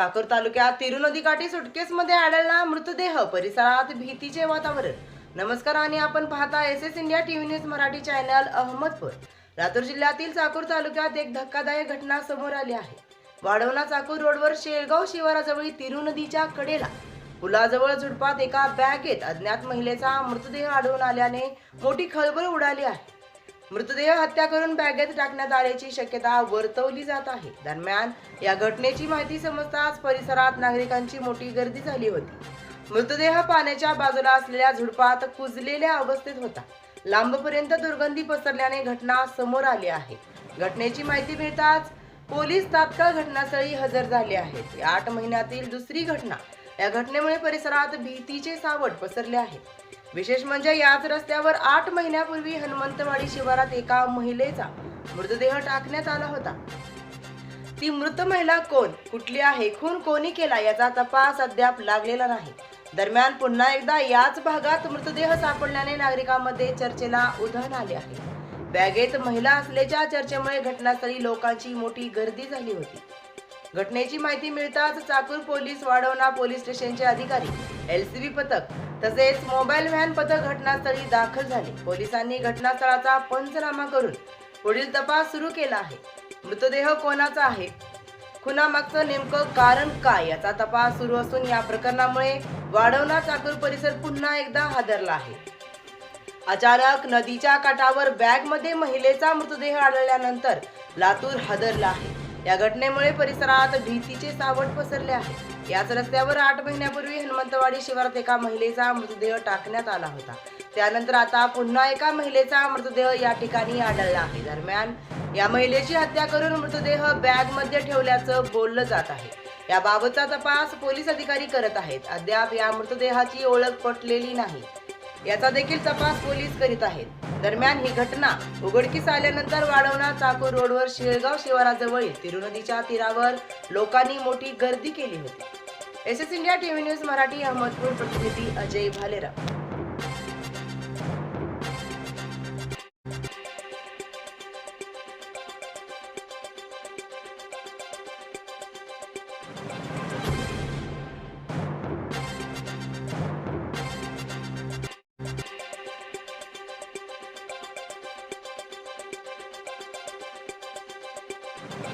चाकूर तालुक्यात तिरुनदीकाठी सुटकेसमध्ये आढळला मृतदेह परिसरात भीतीचे वातावरण. नमस्कार आणि आपण पाहता S S India TV news Marathi channel Ahmedpur. Latur जिल्ह्यातील चाकूर तालुक्यात एक धक्कादायक घटना समोर आली आहे. वाढवणा चाकूर रोडवर शेळगाव शिवाराजवळ तिरुनदीच्या कडेला. पुलाजवळ झुडपात एका बॅगेत अज्ञात महिलेचा मृतदेह आढळून आल्याने मोठी खळबळ उडाली आहे. मृतदेह हत्या करून बॅगेत टाकण्यात आल्याची शक्यता वर्तवली जात आहे. दरम्यान या घटनेची माहिती समजताच परिसरात नागरिकांची मोठी गर्दी झाली होती. मृतदेह पाण्याच्या बाजूला असलेल्या झुडपात कुजलेल्या अवस्थेत होता. लांबपर्यंत दुर्गंधी पसरल्याने घटना समोर आली आहे. घटनेची माहिती मिळताच पोलीस तात्काळ घटनास्थळी हजर झाले आहेत. या आठ महिन्यातील दुसरी घटना या घटनेमुळे परिसरात भीतीचे सावट पसरले आहे. विशेष म्हणजे याच रस्त्यावर आठ महिन्यापूर्वी हनुमंतवाडी शिवारात एका महिलेचा मृतदेह टाकण्यात आला होता. ती मृत महिला कोण कुठली आहे खून कोणी केला याचा तपास अद्याप लागलेला नाही. दरम्यान पुन्हा एकदा याच भागात मृतदेह सापडल्याने नागरिकांमध्ये चर्चेला उधाण आले आहे. बॅगेत महिला असल्याच्या चर्चेमुळे घटनास्थळी लोकांची मोठी गर्दी झाली होती. घटनेची माहिती मिळताच चाकूर पोलीस वाढवणा पोलीस स्टेशनचे अधिकारी. एलसीबी पथक तसेच मोबाईल व्हॅन पथक घटनास्थळी दाखल झाले. पोलिसांनी घटनास्थळाचा पंचनामा करून पुढील तपास सुरू केला आहे. मृतदेह कोणाचा आहे? खुनामागचं नेमकं कारण काय? याचा तपास सुरू असून या प्रकरणामुळे वाढवणा चाकूर परिसर पुन्हा एकदा हादरला आहे. अचानक नदीच्या काठावर बॅगमध्ये महिलेचा मृतदेह आढळल्यानंतर लातूर हादरला आहे. या घटनेमुळे परिसरात भीतीचे सावट पसरले आहे. याच रस्त्यावर आठ महिन्यापूर्वी हनुमंतवाडी शिवारात एका महिलेचा मृतदेह टाकण्यात आला होता. त्यानंतर आता पुन्हा एका महिलेचा मृतदेह या ठिकाणी आढळला आहे. दरम्यान या महिलेची हत्या करून मृतदेह बॅगमध्ये ठेवल्याचं बोललं जात आहे. याबाबतचा तपास पोलीस अधिकारी करत आहेत. अद्याप या मृतदेहाची ओळख पटलेली नाही. याचा देखील तपास पोलीस करीत आहेत. दरम्यान ही घटना उघडकीस आल्यानंतर वाढवणार चाकूर रोडवर शिळगाव शिवाराजवळील तिरुनदीच्या तीरावर लोकांनी मोठी गर्दी केली होती. S S India TV news Marathi Ahmedpur प्रतिनिधी अजय भालेराव. you